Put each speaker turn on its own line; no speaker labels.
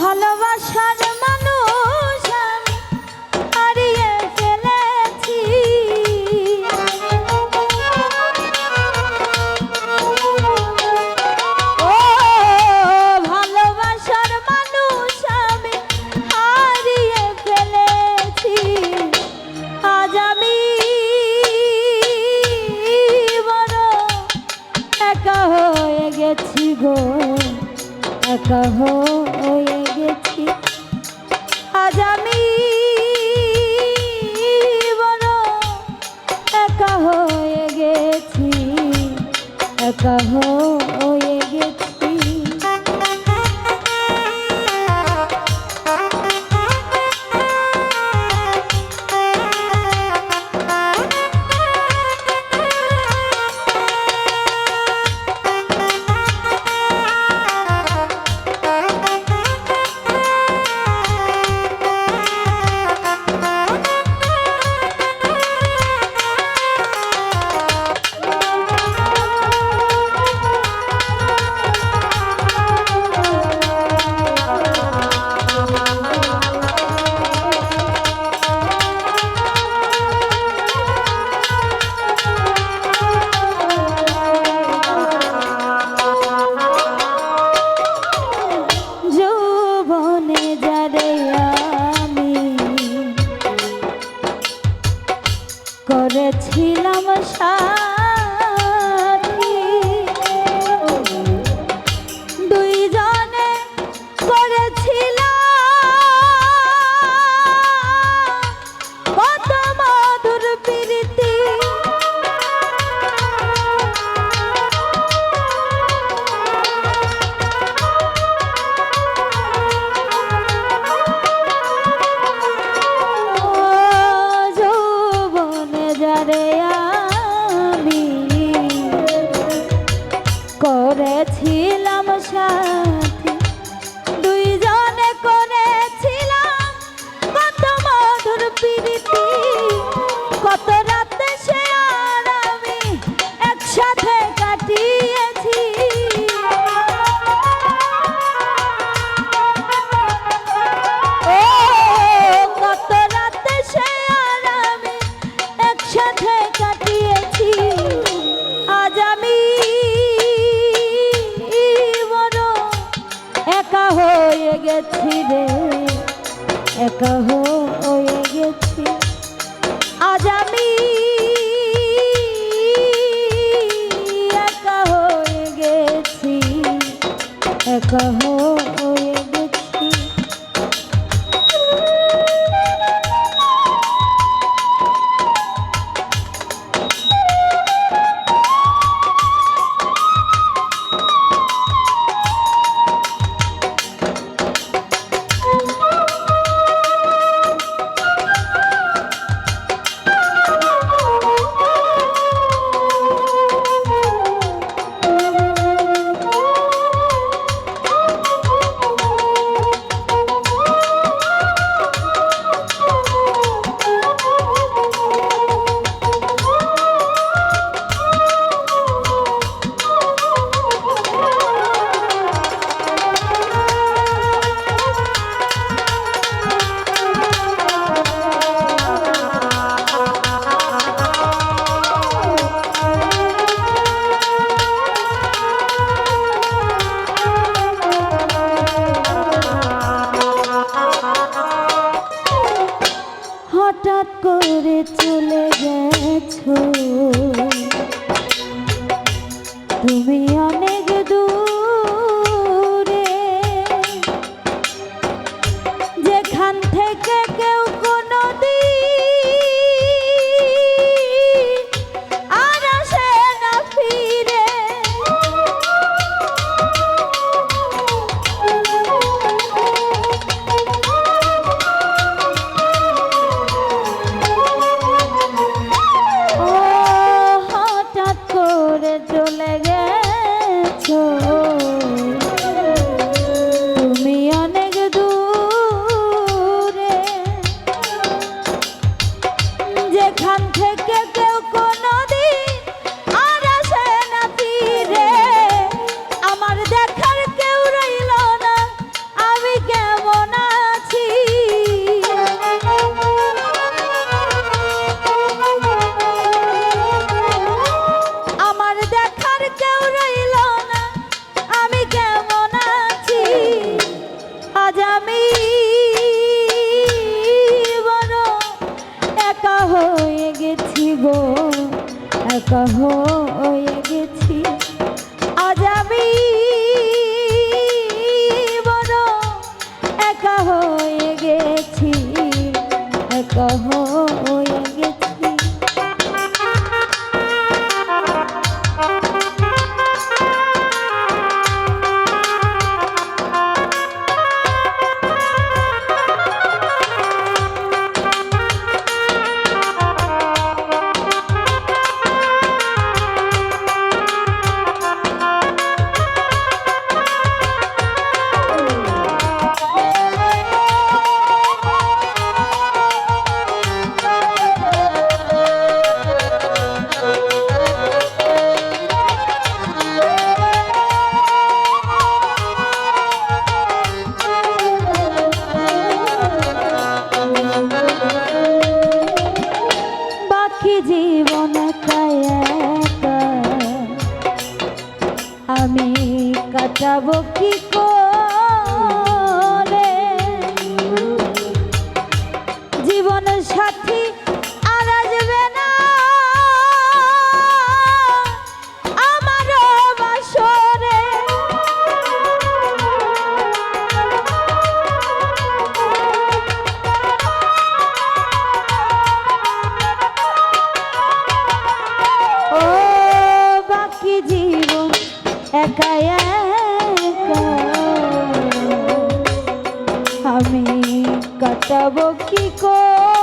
ভালোবাসার মানুষ আমি হারিয়ে ফেলেছি। ও ভালোবাসার মানুষ আমি হারিয়ে ফেলেছি। আজ আমি বড় একা হয়ে গেছি গো, একা হয়ে कहो close. গো একা হয়ে গেছি। আজ কাটাবো জীবনের সাথী কাটাবো কি কর?